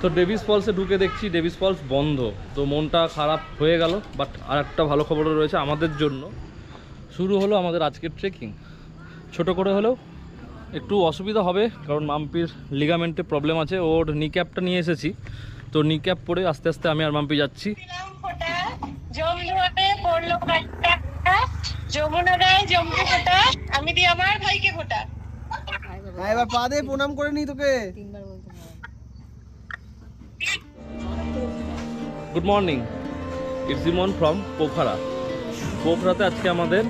তো ডেভিস ফলসে ঢুকে দেখছি ডেভিস ফলস বন্ধ। তো মনটা খারাপ হয়ে গেল বাট আর একটা ভালো খবরও রয়েছে আমাদের জন্য। শুরু হলো আমাদের আজকের ট্রেকিং ছোট করে হলেও একটু অসুবিধা হবে কারণ মাম্পির লিগামেন্টে প্রবলেম আছে। ওর নি ক্যাপটা নিয়ে এসেছি। তো নি ক্যাপ পরে আস্তে আস্তে আমি আর মাম্পি যাচ্ছি। আমি দিই আমার ভাইকে ফোঁটা। হ্যাঁ এবার পা দিয়ে প্রণাম করে নি তোকে। Good morning it's Emon from Pokhara পোখরাতে আজকে আমাদের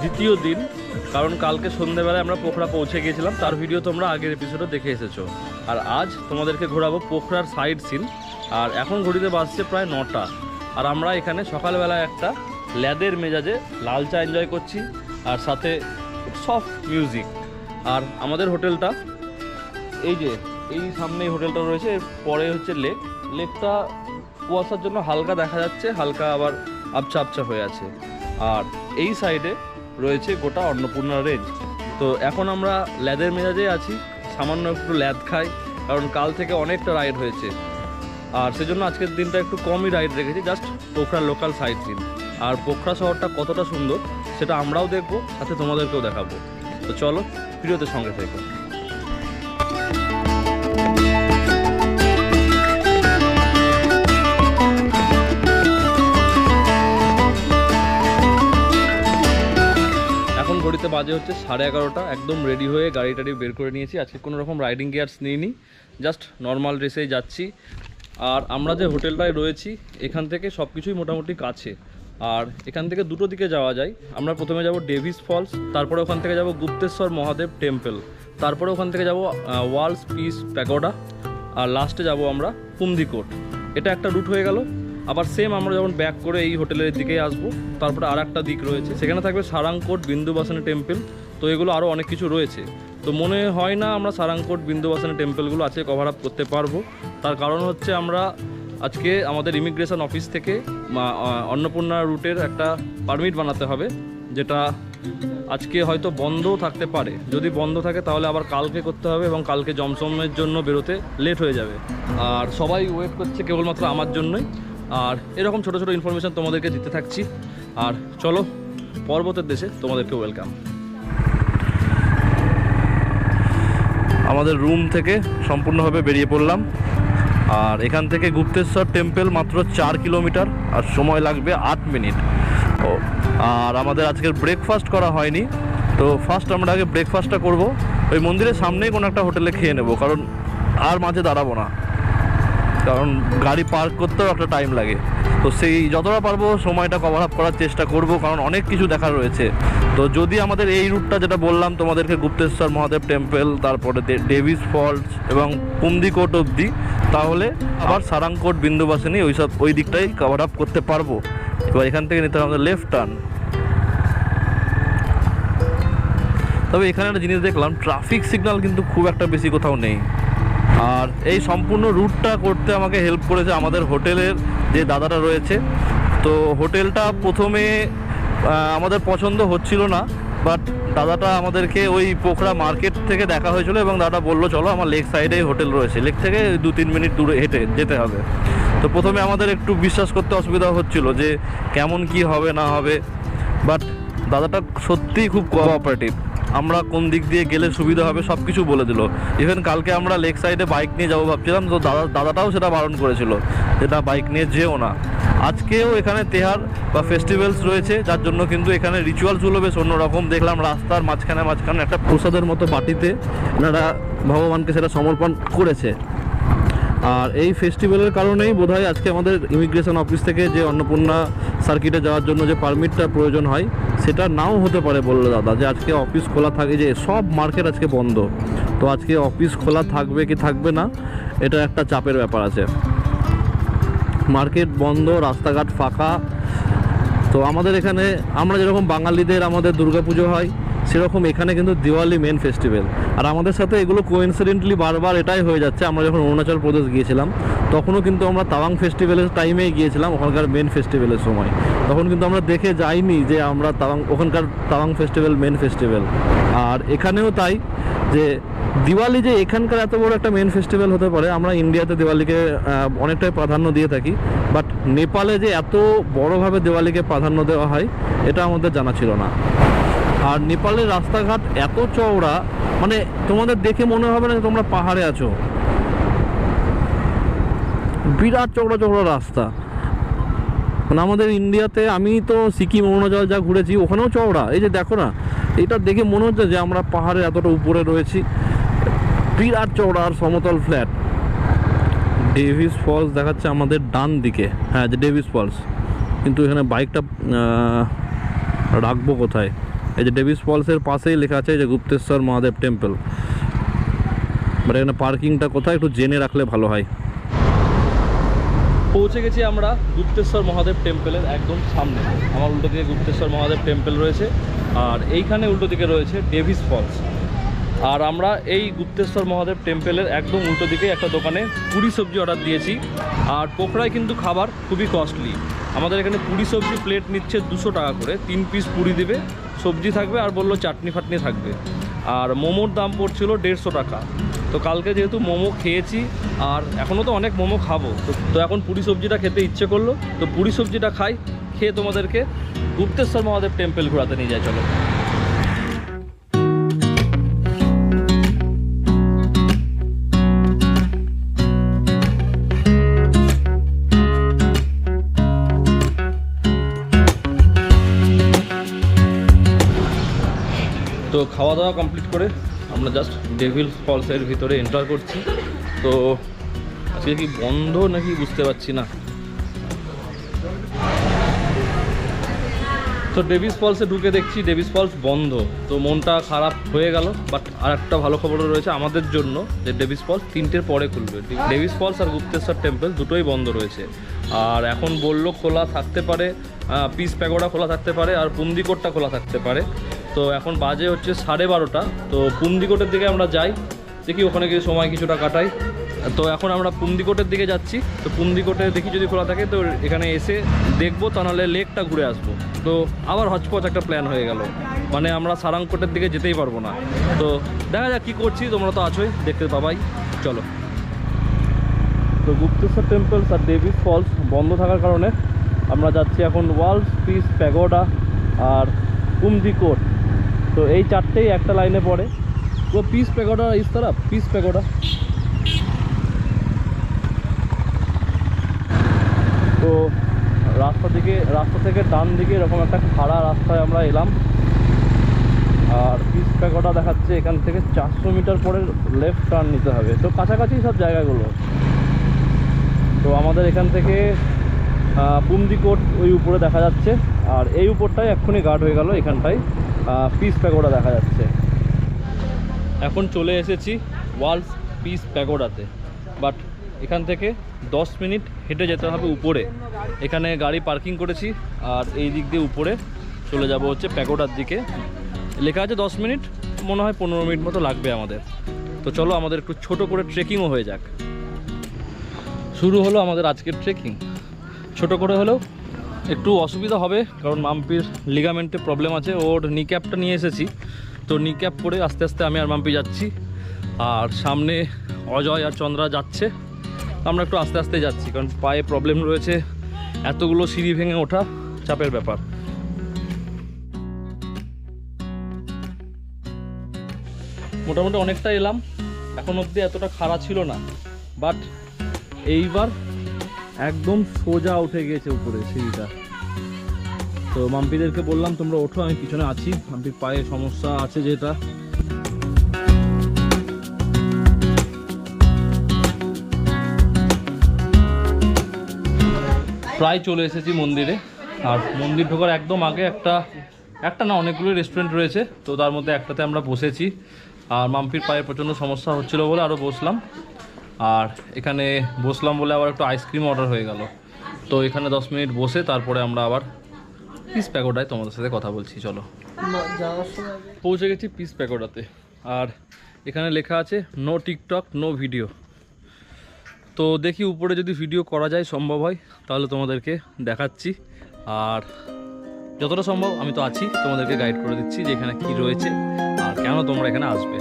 দ্বিতীয় দিন, কারণ কালকে সন্ধ্যেবেলায় আমরা পোখরা পৌঁছে গিয়েছিলাম। তার ভিডিও তোমরা আগের এপিসোডে দেখে এসেছ। আর আজ তোমাদেরকে ঘোরাবো পোখরার সাইড সিন আর এখন ঘড়িতে বাজছে প্রায় নটা। আর আমরা এখানে সকালবেলায় একটা ল্যাদের মেজাজে লাল চা এনজয় করছি। আর সাথে সফট মিউজিক আর আমাদের হোটেলটা, এই যে, এই সামনে হোটেলটা রয়েছে। পরে হচ্ছে লেক লেকটা কুয়াশার জন্য হালকা দেখা যাচ্ছে, হালকা আবার আবছা আবছা হয়ে আছে। আর এই সাইডে রয়েছে গোটা অন্নপূর্ণা রেঞ্জ। তো এখন আমরা ল্যাদের মেজাজে আছি, সামান্য একটু ল্যাদ খাই, কারণ কাল থেকে অনেকটা রাইড হয়েছে। আর সেজন্য আজকের দিনটা একটু কমই রাইড রেখেছি, জাস্ট পোখরার লোকাল সাইড সিন আর পোখরা শহরটা কতটা সুন্দর, সেটা আমরাও দেখব, সাথে তোমাদেরকেও দেখাবো। তো চলো, ভিডিওতে সঙ্গে থেকো। ঘড়িতে বাজে হচ্ছে সাড়ে এগারোটা, একদম রেডি হয়ে গাড়ি টাড়ি বের করে নিয়েছি। আজকে কোনো রকম রাইডিং গিয়ার্স নিইনি জাস্ট নর্মাল ড্রেসেই যাচ্ছি। আর আমরা যে হোটেলটায় রয়েছি, এখান থেকে সব কিছুই মোটামুটি কাছে। আর এখান থেকে দুটো দিকে যাওয়া যায়। আমরা প্রথমে যাব ডেভিস ফলস তারপরে ওখান থেকে যাব গুপ্তেশ্বর মহাদেব টেম্পল তারপরে ওখান থেকে যাব ওয়ালস পিস প্যাগোডা আর লাস্টে যাব আমরা কুমদিকোট এটা একটা রুট হয়ে গেল। আবার সেম আমরা যখন ব্যাক করে এই হোটেলের দিকেই আসব, তারপরে আর একটা দিক রয়েছে। সেখানে থাকবে সারাংকোট বিন্দুবাসনী টেম্পল তো এগুলো আরও অনেক কিছু রয়েছে। তো মনে হয় না আমরা সারাংকোট বিন্দুবাসনী টেম্পলগুলো আজকে কভার আপ করতে পারব। তার কারণ হচ্ছে আমরা আজকে আমাদের ইমিগ্রেশন অফিস থেকে অন্নপূর্ণা রুটের একটা পারমিট বানাতে হবে, যেটা আজকে হয়তো বন্ধও থাকতে পারে। যদি বন্ধ থাকে তাহলে আবার কালকে করতে হবে এবং কালকে জমসমের জন্য বেরোতে লেট হয়ে যাবে। আর সবাই ওয়েট করছে কেবলমাত্র আমার জন্যই। আর এরকম ছোট ছোট ইনফরমেশন তোমাদেরকে দিতে থাকছি। আর চলো, পর্বতের দেশে তোমাদেরকে ওয়েলকাম আমাদের রুম থেকে সম্পূর্ণভাবে বেরিয়ে পড়লাম। আর এখান থেকে গুপ্তেশ্বর টেম্পল মাত্র চার কিলোমিটার আর সময় লাগবে আট মিনিট ও, আর আমাদের আজকের ব্রেকফাস্ট করা হয়নি। তো ফার্স্ট আমরা আগে ব্রেকফাস্টটা করব। ওই মন্দিরের সামনেই কোনো একটা হোটেলে খেয়ে নেব, কারণ আর মাঝে দাঁড়াবো না। কারণ গাড়ি পার্ক করতেও একটা টাইম লাগে। তো সেই যতটা পারব সময়টা কভার আপ করার চেষ্টা করব, কারণ অনেক কিছু দেখার রয়েছে। তো যদি আমাদের এই রুটটা যেটা বললাম, তোমাদেরকে গুপ্তেশ্বর, মহাদেব টেম্পল তারপরে ডেভিস ফলস এবং কুন্দিকোট অবধি, তাহলে আবার সারাংকোট বিন্দুবাসিনী ওই সব ওই দিকটাই কভার আপ করতে পারব। এবার এখান থেকে নিতে হবে আমাদের লেফট টার্ন তবে এখানে একটা জিনিস দেখলাম ট্রাফিক সিগন্যাল কিন্তু খুব একটা বেশি কোথাও নেই। আর এই সম্পূর্ণ রুটটা করতে আমাকে হেল্প করেছে আমাদের হোটেলের যে দাদাটা রয়েছে। তো হোটেলটা প্রথমে আমাদের পছন্দ হচ্ছিল না বাট দাদাটা আমাদেরকে ওই পোখরা মার্কেট থেকে দেখা হয়েছিল এবং দাদা বলল, চলো আমার লেক সাইডেই হোটেল রয়েছে। লেক থেকে দু তিন মিনিট দূরে হেঁটে যেতে হবে। তো প্রথমে আমাদের একটু বিশ্বাস করতে অসুবিধা হচ্ছিল যে কেমন কি হবে না হবে বাট দাদাটা সত্যিই খুব কোঅপারেটিভ আমরা কোন দিক দিয়ে গেলে সুবিধা হবে সব কিছু বলে দিল। ইভেন কালকে আমরা লেক সাইডে বাইক নিয়ে যাব ভাবছিলাম, তো দাদা, দাদাটাও সেটা বারণ করেছিল যেটা বাইক নিয়ে যেও না। আজকেও এখানে তেহার বা ফেস্টিভ্যালস রয়েছে, যার জন্য কিন্তু এখানে রিচুয়ালসগুলো বেশ অন্যরকম। দেখলাম রাস্তার মাঝখানে মাঝখানে একটা প্রসাদের মতো বাটিতে এনারা ভগবানকে সেটা সমর্পণ করেছে। আর এই ফেস্টিভ্যালের কারণেই বোধহয় আজকে আমাদের ইমিগ্রেশন অফিস থেকে যে অন্নপূর্ণা সার্কিটে যাওয়ার জন্য যে পারমিটটা প্রয়োজন হয়, সেটা নাও হতে পারে বলল দাদা, যে আজকে অফিস খোলা থাকে যে সব মার্কেট আজকে বন্ধ। তো আজকে অফিস খোলা থাকবে কি থাকবে না, এটা একটা চাপের ব্যাপার আছে। মার্কেট বন্ধ, রাস্তাঘাট ফাঁকা। তো আমাদের এখানে, আমরা যেরকম বাঙালিদের আমাদের দুর্গাপুজো হয় সেরকম এখানে কিন্তু দিওয়ালি মেন ফেস্টিভ্যাল আর আমাদের সাথে এগুলো কোইন্সিডেন্টলি বারবার এটাই হয়ে যাচ্ছে, আমরা যখন অরুণাচল প্রদেশ গিয়েছিলাম, তখনও কিন্তু আমরা তাওয়াং ফেস্টিভ্যালের টাইমেই গিয়েছিলাম, ওখানকার মেন ফেস্টিভ্যালের সময়। তখন কিন্তু আমরা দেখে যাইনি যে আমরা তাওয়াং, ওখানকার তাওয়াং ফেস্টিভ্যাল মেন ফেস্টিভ্যাল আর এখানেও তাই যে দিওয়ালি যে এখানকার এত বড় একটা মেন ফেস্টিভ্যাল হতে পারে, আমরা ইন্ডিয়াতে দিওয়ালিকে অনেকটাই প্রাধান্য দিয়ে থাকি। বাট নেপালে যে এত বড়োভাবে দিওয়ালিকে প্রাধান্য দেওয়া হয়, এটা আমাদের জানা ছিল না। আর নেপালের রাস্তাঘাট এত চওড়া মানে তোমাদের দেখে মনে হবে না যে তোমরা পাহাড়ে আছো। বিরাট চওড়া চওড়া রাস্তা। মানে আমাদের ইন্ডিয়াতে, আমি তো সিকিম, অরুণাচল যা ঘুরেছি, ওখানেও চওড়া। এই যে দেখো না, এটা দেখে মনে হচ্ছে যে আমরা পাহাড়ে এতটা উপরে রয়েছি। বিরাট চওড়া আর সমতল ফ্ল্যাট। ডেভিস ফলস দেখাচ্ছে আমাদের ডান দিকে। হ্যাঁ যে ডেভিস ফলস কিন্তু এখানে বাইকটা রাখব কোথায়? এই যে ডেভিস ফলসের পাশেই লেখা আছে যে গুপ্তেশ্বর মহাদেব টেম্পল বাট এখানে পার্কিংটা কোথায়? একটু জেনে রাখলে ভালো হয়। পৌঁছে গেছি আমরা গুপ্তেশ্বর মহাদেব টেম্পলের একদম সামনে। আমার উল্টো দিকে গুপ্তেশ্বর মহাদেব টেম্পল রয়েছে, আর এইখানে উল্টো দিকে রয়েছে ডেভিস ফলস আর আমরা এই গুপ্তেশ্বর মহাদেব টেম্পলের একদম উল্টো দিকে একটা দোকানে পুরি সবজি অর্ডার দিয়েছি। আর পোকরায় কিন্তু খাবার খুবই কস্টলি আমাদের এখানে পুরি সবজি প্লেট নিচ্ছে দুশো টাকা করে। তিন পিস পুরি দেবে, সবজি থাকবে আর বলল চাটনি ফাটনি থাকবে। আর মোমোর দাম পড়ছিল দেড়শো টাকা। তো কালকে যেহেতু মোমো খেয়েছি, আর এখনও তো অনেক মোমো খাব, তো তো এখন পুরি সবজিটা খেতে ইচ্ছে করল। তো পুরি সবজিটা খাই, খেয়ে তোমাদেরকে গুপ্তেশ্বর মহাদেব টেম্পল ঘোরাতে নিয়ে যায়, চলো। খাওয়া দাওয়া কমপ্লিট করে আমরা জাস্ট ডেভিল ফলসের ভিতরে এন্টার করছি। তো আজকে কি বন্ধ নাকি বুঝতে পারছি না। তো ডেভিস ফলসে ঢুকে দেখছি ডেভিস ফলস বন্ধ। তো মনটা খারাপ হয়ে গেল বাট আর একটা ভালো খবরও রয়েছে আমাদের জন্য যে ডেভিস ফলস তিনটের পরে খুলবে। ডেভিস ফলস আর গুপ্তেশ্বর টেম্পল দুটোই বন্ধ রয়েছে। আর এখন বলল খোলা থাকতে পারে পিস প্যাগোডা খোলা থাকতে পারে, আর পুন্দিকোটটা খোলা থাকতে পারে। তো এখন বাজে হচ্ছে সাড়ে বারোটা। তো পুন্দিকোটের দিকে আমরা যাই, দেখি ওখানে গিয়ে সময় কিছুটা কাটাই। তো এখন আমরা পুন্দিকোটের দিকে যাচ্ছি। তো পুন্দিকোটে দেখি যদি খোলা থাকে, তো এখানে এসে দেখব, তা নাহলে লেকটা ঘুরে আসব। তো আবার হচপচ একটা প্ল্যান হয়ে গেল। মানে আমরা সারাংকোটের দিকে যেতেই পারব না। তো দেখা যাক কী করছি, তোমরা তো আছোই, দেখতে পাবাই। চলো। তো গুপ্তেশ্বর টেম্পলস আর ডেভিস ফলস বন্ধ থাকার কারণে আমরা যাচ্ছি এখন ওয়ালস পিস প্যাগোডা আর কুমদিকোট তো এই চারটেই একটা লাইনে পড়ে। ও পিস প্যাগোডা ইস তারা? পিস প্যাগোডা তো রাস্তা দিকে, রাস্তা থেকে ডান দিকে এরকম একটা খাড়া রাস্তায় আমরা এলাম। আর পিস প্যাগোডা দেখাচ্ছে এখান থেকে চারশো মিটার পরে লেফট টার্ন নিতে হবে। তো কাছাকাছি সব জায়গাগুলো। তো আমাদের এখান থেকে পুমদিকোট ওই উপরে দেখা যাচ্ছে। আর এই উপরটাই এক্ষুনি গার্ড হয়ে গেল এখানটায়। পিস প্যাগোডা দেখা যাচ্ছে। এখন চলে এসেছি ওয়ালস পিস প্যাগোডাতে বাট এখান থেকে দশ মিনিট হেঁটে যেতে হবে উপরে। এখানে গাড়ি পার্কিং করেছি, আর এই দিক দিয়ে উপরে চলে যাব হচ্ছে প্যাগোডার দিকে। লেখা আছে দশ মিনিট, মনে হয় পনেরো মিনিট মতো লাগবে আমাদের। তো চলো, আমাদের একটু ছোট করে ট্রেকিংও হয়ে যাক। শুরু হলো আমাদের আজকের ট্রেকিং ছোট করে হলেও একটু অসুবিধা হবে, কারণ মাম্পির লিগামেন্টে প্রবলেম আছে। ওর নিক্যাপটা নিয়ে এসেছি। তো নিক্যাপ পরে আস্তে আস্তে আমি আর মাম্পি যাচ্ছি। আর সামনে অজয় আর চন্দ্রা যাচ্ছে। আমরা একটু আস্তে আস্তে যাচ্ছি, কারণ পায়ে প্রবলেম রয়েছে। এতগুলো সিঁড়ি ভেঙে ওঠা চাপের ব্যাপার। মোটামুটি অনেকটা এলাম। এখন অবধি এতটা খারাপ ছিল না। বাট এইবার একদম সোজা উঠে গিয়েছে উপরে সিঁড়িটা। তো মাম্পিদেরকে বললাম, তোমরা ওঠো, আমি পিছনে আছি। মাম্পির পায়ে সমস্যা আছে যেটা। প্রায় চলে এসেছি মন্দিরে। আর মন্দির ঢোকার একদম আগে একটা একটা না অনেকগুলো রেস্টুরেন্ট রয়েছে। তো তার মধ্যে একটাতে আমরা বসেছি। আর মাম্পির পায়ে প্রচণ্ড সমস্যা হচ্ছিল বলে আরও বসলাম। আর এখানে বসলাম বলে আবার একটু আইসক্রিম অর্ডার হয়ে গেল। তো এখানে দশ মিনিট বসে তারপরে আমরা আবার পিস প্যাকোটায় তোমাদের সাথে কথা বলছি, চলো। পৌঁছে গেছি পিস প্যাকোডাতে আর এখানে লেখা আছে নো টিকটক নো ভিডিও তো দেখি উপরে যদি ভিডিও করা যায়, সম্ভব হয়, তাহলে তোমাদেরকে দেখাচ্ছি। আর যতটা সম্ভব আমি তো আছি, তোমাদেরকে গাইড করে দিচ্ছি যে এখানে কী রয়েছে আর কেন তোমরা এখানে আসবে।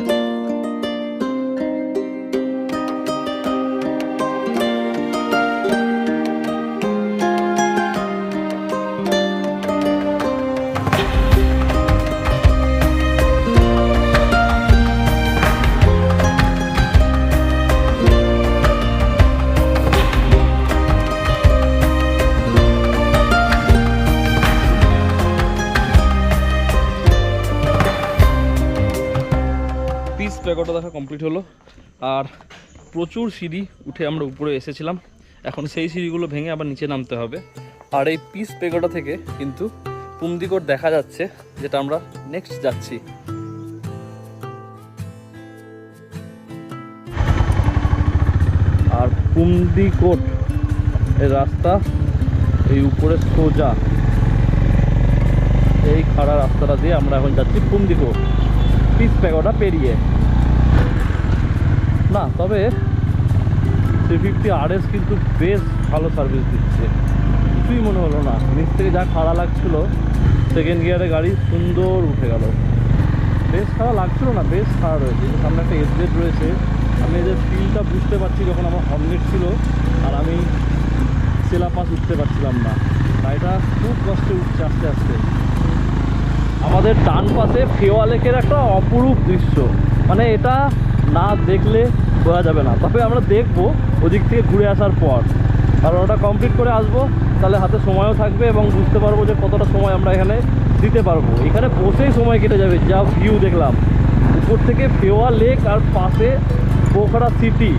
পিস প্যাকোটা দেখা কমপ্লিট হলো। আর প্রচুর সিঁড়ি উঠে আমরা উপরে এসেছিলাম। এখন সেই সিঁড়িগুলো ভেঙে আবার নিচে নামতে হবে। আর এই পিস পেগোটা থেকে কিন্তু পুমদিকোট দেখা যাচ্ছে, যেটা আমরা নেক্সট যাচ্ছি। আর পুমদিকোট এর রাস্তা এই উপরে সোজা। এই খাড়া রাস্তাটা দিয়ে আমরা এখন যাচ্ছি পুমদিকোট পিস প্যাকোটা পেরিয়ে। না, তবে থ্রি ফিফটি আরএস কিন্তু বেশ ভালো সার্ভিস দিচ্ছে। কিছুই মনে হলো না। নিচ থেকে যা খাড়া লাগছিল সেকেন্ড গিয়ারে গাড়ি সুন্দর উঠে গেল। বেশ খাড়া লাগছিল না, বেশ খাড়া রয়েছে। সামনে একটা এসডেট রয়েছে। আমি এদের ফিলটা বুঝতে পারছি যখন আমার হর্নেট ছিল, আর আমি সেলাপাস উঠতে পারছিলাম না। গাড়িটা খুব কষ্টে উঠছে আস্তে আস্তে। আমাদের ডান পাশে ফেওয়া লেকের একটা অপরূপ দৃশ্য। মানে এটা না দেখলে বোঝা যাবে না। তবে আমরা দেখব ওদিক থেকে ঘুরে আসার পর। কারণ ওটা কমপ্লিট করে আসব, তাহলে হাতে সময়ও থাকবে এবং বুঝতে পারব যে কতটা সময় আমরা এখানে দিতে পারব। এখানে বসেই সময় কেটে যাবে, যা ভিউ দেখলাম। উপর থেকে ফেওয়া লেক আর পাশে পোখরা সিটি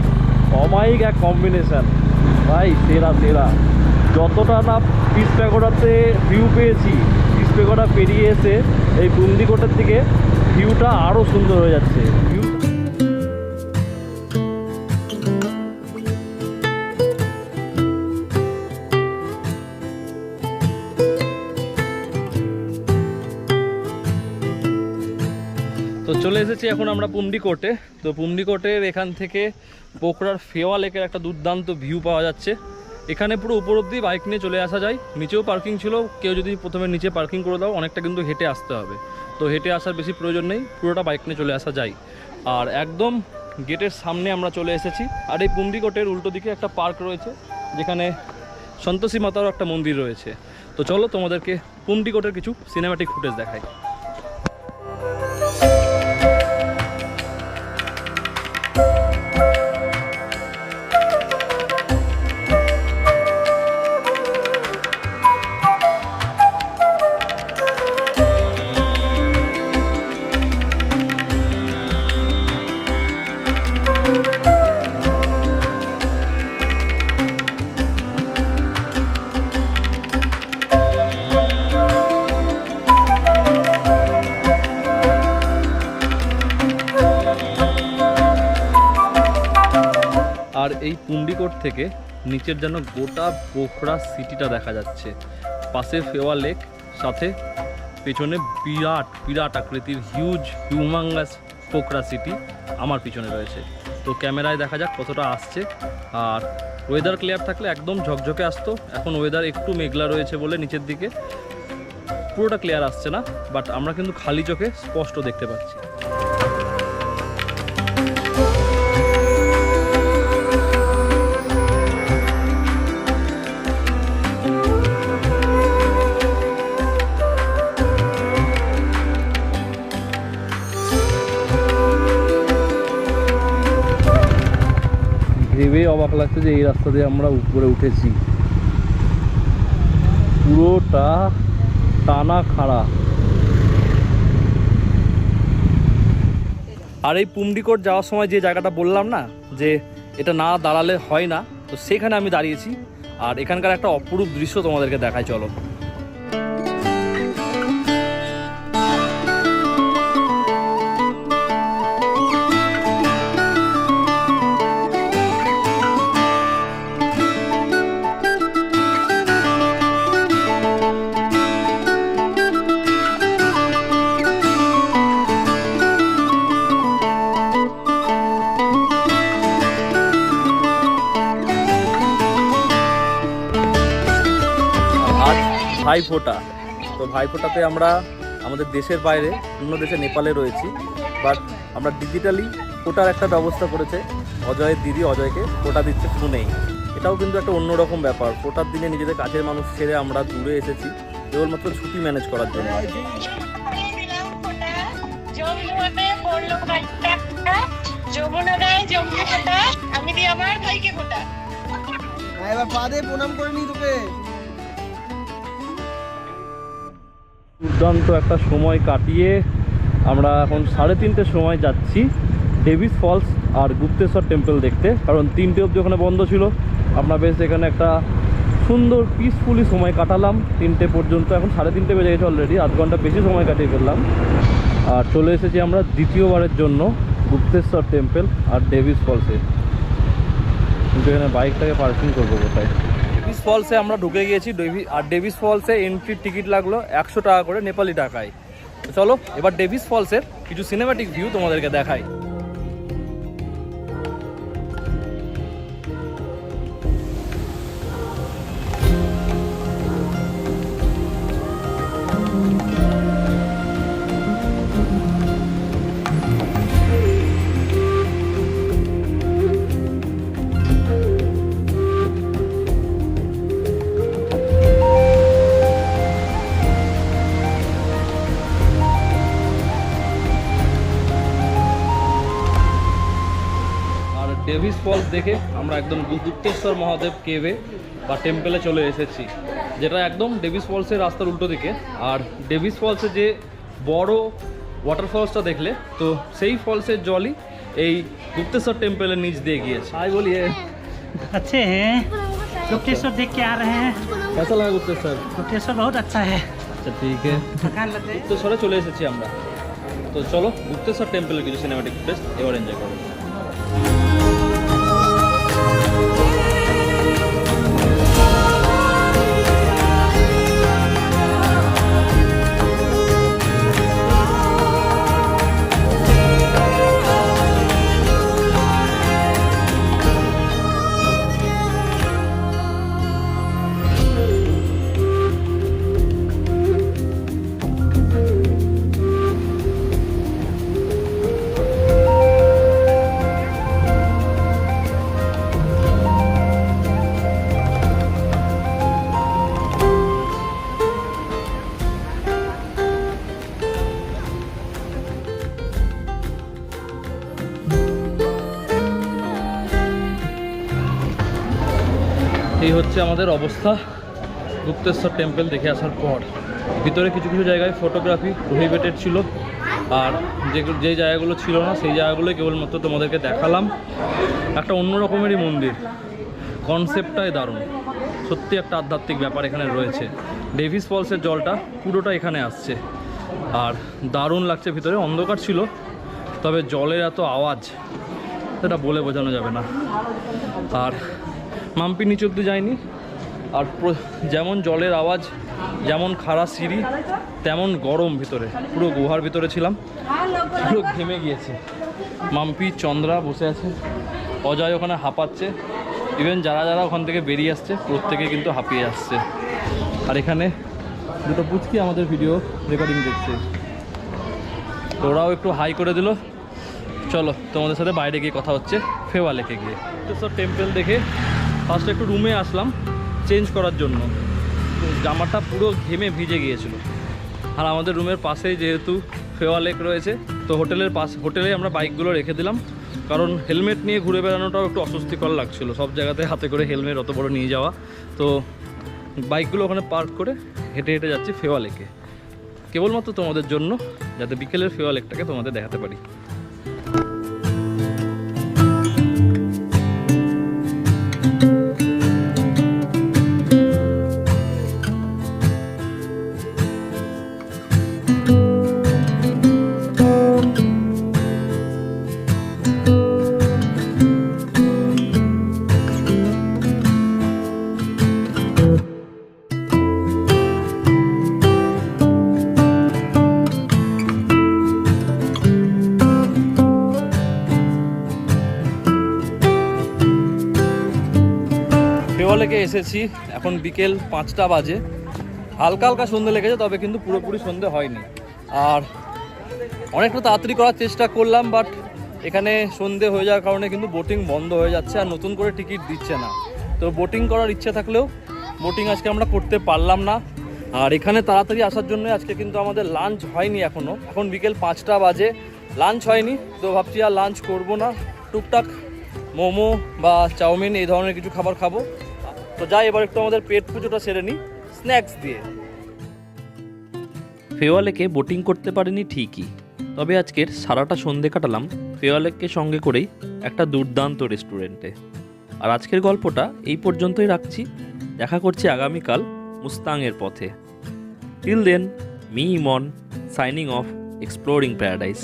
অমায়িক এক কম্বিনেশান ভাই, সেরা সেরা। যতটা না পিস প্যাকোটাতে ভিউ পেয়েছি পিস পেরিয়ে এসে এই বুন্দিকোটের দিকে ভিউটা আরও সুন্দর হয়ে যাচ্ছে। তো চলে এসেছি এখন আমরা পুমডি কোর্টে। তো পুমডি কোর্টের এখান থেকে পোখরার ফেওয়া লেকের একটা দুর্দান্ত ভিউ পাওয়া যাচ্ছে। এখানে পুরো উপর অব্দি বাইক নিয়ে চলে আসা যায়। নিচেও পার্কিং ছিল। কেউ যদি প্রথমে নিচে পার্কিং করে দাও, অনেকটা কিন্তু হেঁটে আসতে হবে। তো হেঁটে আসার বেশি প্রয়োজন নেই, পুরোটা বাইক নিয়ে চলে আসা যায়। আর একদম গেটের সামনে আমরা চলে এসেছি। আর এই পুমডি কোর্টের উল্টো দিকে একটা পার্ক রয়েছে, যেখানে সন্তোষী মাতারও একটা মন্দির রয়েছে। তো চলো তোমাদেরকে পুমডি কোর্টের কিছু সিনেমাটিক ফুটেজ দেখাই। এই পুন্ডিকোট থেকে নিচের যেন গোটা পোখরা সিটিটা দেখা যাচ্ছে। পাশে ফেওয়া লেক, সাথে পেছনে বিরাট বিরাট আকৃতির হিউজ হিউমাঙ্গাস পোখরা সিটি আমার পিছনে রয়েছে। তো ক্যামেরায় দেখা যাক কতটা আসছে। আর ওয়েদার ক্লিয়ার থাকলে একদম ঝকঝকে আসতো। এখন ওয়েদার একটু মেঘলা রয়েছে বলে নিচের দিকে পুরোটা ক্লিয়ার আসছে না বাট আমরা কিন্তু খালি চোখে স্পষ্ট দেখতে পাচ্ছি। অবাক লাগছে যে এই রাস্তা দিয়ে আমরা উপরে উঠেছি। পুরোটা টানা খাড়া। আর এই পুমডিকোট যাওয়ার সময় যে জায়গাটা বললাম না, যে এটা না দাঁড়ালে হয় না, তো সেখানে আমি দাঁড়িয়েছি। আর এখানকার একটা অপরূপ দৃশ্য তোমাদেরকে দেখায়, চলো। ভাইফোঁটা। তো ভাইফোঁটাতে আমরা আমাদের দেশের বাইরে অন্য দেশে নেপালে রয়েছি। বাট আমরা ডিজিটালি ফোটার একটা ব্যবস্থা করেছে। অজয়ের দিদি অজয়কে ফোটা দিচ্ছে ফোনেই এটাও কিন্তু একটা অন্যরকম ব্যাপার। ফোটার দিনে নিজেদের কাছের মানুষ ছেড়ে আমরা দূরে এসেছি কেবলমাত্র ছুটি ম্যানেজ করার জন্য। আমি দিই আমার ভাইকে ফোঁটা। হ্যাঁ এবার পা দিয়ে প্রণাম করে নি তোকে। দুর্দান্ত একটা সময় কাটিয়ে আমরা এখন সাড়ে তিনটের সময় যাচ্ছি ডেভিস ফলস আর গুপ্তেশ্বর টেম্পল দেখতে। কারণ তিনটে অবধি ওখানে বন্ধ ছিল। আমরা বেশ এখানে একটা সুন্দর পিসফুলি সময় কাটালাম। তিনটে পর্যন্ত এখন সাড়ে তিনটে বেজে গেছে অলরেডি আধ ঘণ্টা বেশি সময় কাটিয়ে ফেললাম। আর চলে এসেছি আমরা দ্বিতীয়বারের জন্য গুপ্তেশ্বর টেম্পল আর ডেভিস ফলসে। কিন্তু এখানে বাইকটাকে পার্কিং করব কোথায়? ফলসে আমরা ঢুকে গিয়েছি আর ডেভিস ফলসে এন্ট্রির টিকিট লাগল একশো টাকা করে নেপালি টাকায় চলো, এবার ডেভিস ফলসের কিছু সিনেমাটিক ভিউ তোমাদেরকে দেখাই। ডেভিস ফলস দেখে আমরা একদম গু- গুপ্তেশ্বর মহাদেব কেভে বা টেম্পলে চলে এসেছি যেটা একদম ডেভিস ফলসের রাস্তার উল্টো দিকে আর ডেভিস ফলসে যে বড় ওয়াটার ফলসটা দেখলে তো সেই ফলসের জলই এই গুপ্তেশ্বর টেম্পলের নিচ দিয়ে গিয়েছে হাই বলিয়ে अच्छे हैं गुप्तेश्वर देख के आ रहे हैं কেসা লাগা গুপ্তেশ্বর गुप्तेश्वर बहुत अच्छा है আচ্ছা ঠিক আছে थकान लग गई গুপ্তেশ্বরে চলে এসেছি আমরা তো চলো গুপ্তেশ্বর টেম্পলের কিছু সিনেমাটিক ফুটেজ এবার এনজয় করো Thank you. এই হচ্ছে আমাদের অবস্থা। গুপ্তেশ্বর টেম্পল দেখে আসার পর। ভিতরে কিছু কিছু জায়গায় ফটোগ্রাফি প্রহিবিটেড ছিল। আর যে যে জায়গাগুলো ছিল না, সেই জায়গাগুলোই কেবলমাত্র তোমাদেরকে দেখালাম। একটা অন্য রকমেরই মন্দির। কনসেপ্টটাই দারুণ। সত্যি একটা আধ্যাত্মিক ব্যাপার এখানে রয়েছে। ডেভিস ফলসের জলটা পুরোটা এখানে আসছে। আর দারুণ লাগছে ভিতরে। অন্ধকার ছিল, তবে জলের এত আওয়াজ, সেটা বলে বোঝানো যাবে না। আর মাম্পি নিচে অব্দি যায়নি। আর যেমন জলের আওয়াজ, যেমন খাড়া সিঁড়ি, তেমন গরম ভিতরে। পুরো গুহার ভিতরে ছিলাম। পুরো ঘেমে গিয়েছে। মাম্পি, চন্দ্রা বসে আছে। অজয় ওখানে হাঁপাচ্ছে। ইভেন যারা যারা ওখান থেকে বেরিয়ে আসছে, প্রত্যেকে কিন্তু হাঁপিয়ে আসছে। আর এখানে দুটো পুচকি আমাদের ভিডিও রেকর্ডিং দেখছে। তো ওরাও একটু হাই করে দিল। চলো, তোমাদের সাথে বাইরে গিয়ে কথা হচ্ছে, ফেওয়া লেকে গিয়ে। তো সব টেম্পল দেখে ফার্স্ট একটু রুমে আসলাম চেঞ্জ করার জন্য। জামাটা পুরো ঘেমে ভিজে গিয়েছিল। আর আমাদের রুমের পাশেই যেহেতু ফেওয়া লেক রয়েছে, তো হোটেলের পাশ হোটেলে আমরা বাইকগুলো রেখে দিলাম। কারণ হেলমেট নিয়ে ঘুরে বেড়ানোটাও একটু অস্বস্তিকর লাগছিল। সব জায়গাতে হাতে করে হেলমেট অত বড় নিয়ে যাওয়া। তো বাইকগুলো ওখানে পার্ক করে হেঁটে হেঁটে যাচ্ছি ফেওয়া লেকে কেবলমাত্র তোমাদের জন্য, যাতে বিকেলের ফেওয়া লেকটাকে তোমাদের দেখাতে পারি। লেকে এসেছি। এখন বিকেল পাঁচটা বাজে। হালকা হালকা সন্ধে লেগেছে, তবে কিন্তু পুরোপুরি সন্ধে হয়নি। আর অনেকটা তাড়াতাড়ি করার চেষ্টা করলাম বাট এখানে সন্ধে হয়ে যাওয়ার কারণে কিন্তু বোটিং বন্ধ হয়ে যাচ্ছে আর নতুন করে টিকিট দিচ্ছে না। তো বোটিং করার ইচ্ছে থাকলেও বোটিং আজকে আমরা করতে পারলাম না। আর এখানে তাড়াতাড়ি আসার জন্য আজকে কিন্তু আমাদের লাঞ্চ হয়নি এখনও এখন বিকেল পাঁচটা বাজে। লাঞ্চ হয়নি, তো ভাবছি আর লাঞ্চ করব না। টুকটাক মোমো বা চাউমিন এই ধরনের কিছু খাবার খাব। তো যাই, এবার একটু আমাদের পেট পুজোটা সেরে নিই স্ন্যাক্স দিয়ে। ফেওয়ালেকে বোটিং করতে পারিনি ঠিকই, তবে আজকের সারাটা সন্ধে কাটালাম ফেওয়ালেককে সঙ্গে করেই একটা দুর্দান্ত রেস্টুরেন্টে আর আজকের গল্পটা এই পর্যন্তই রাখছি, দেখা করছি আগামীকাল মুস্তাংয়ের পথে। Till then me Emon signing off exploring paradise